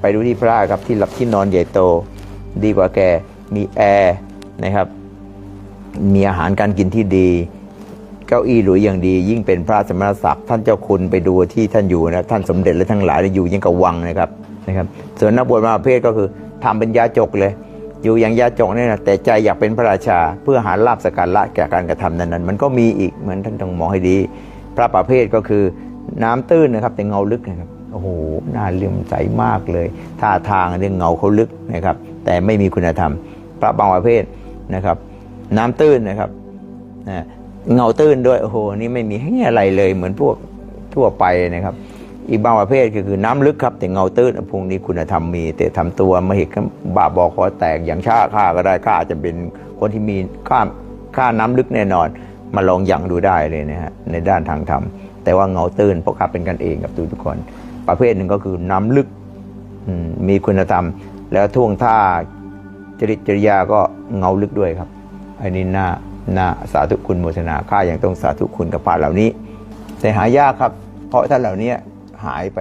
ไปดูที่พระครับที่หลับที่นอนใหญ่โต ดีกว่าแกมีแอร์นะครับ มีอาหารการกินที่ดี เก้าอี้หรูอย่างดี ยิ่งเป็นพระสมณศักดิ์ท่านเจ้าคุณไปดูที่ท่านอยู่นะท่านสมเด็จและทั้งหลายอยู่ยังกับวังนะครับนะครับ ส่วนนักบวชมาประเภทก็คือทำเป็นยาจกเลย อยู่อย่างยาจกเนี่ยนะแต่ใจอยากเป็นพระราชา เพื่อหาลาบสกการะแก่การกระทำนั้นๆ มันก็มีอีกเหมือนท่านต้องมองให้ดี พระประเภทก็คือน้ำตื้นนะครับแต่เงาลึกนะครับ โอ้โหน่าเลื่อมใสมากเลยท่าทางเรื่องเงาเขาลึกนะครับ แต่ไม่มีคุณธรรม พระบางประเภทนะครับ น้ำตื้นนะครับนะเงาตื้นด้วยโอ้โหนี่ไม่มีให้อะไรเลยเหมือนพวกทั่วไปนะครับ อีกบางประเภทก็คือน้ำลึกครับ แต่เงาตื้นพวกนี้คุณธรรมมี แต่ทำตัวมาเหตุบาปบอคอแตกอย่างชาข้าก็ได้ข้าอาจจะเป็นคนที่มีค่าค่าน้ำลึกแน่นอน มาลองอย่างดูได้เลยนะฮะในด้านทางธรรมแต่ว่าเงาตื้นเพราะข้าเป็นกันเองกับทุกคน ประเภทหนึ่งก็คือน้ำลึกมีคุณธรรม แล้วท่วงท่าจริตจริยาก็เงาลึกด้วยครับอันนี้น่าน่าสาธุคุณโมทนาข้าอย่างต้องสาธุคุณกับพระเหล่านี้ แต่หายากครับ เพราะท่านเหล่านี้หายไป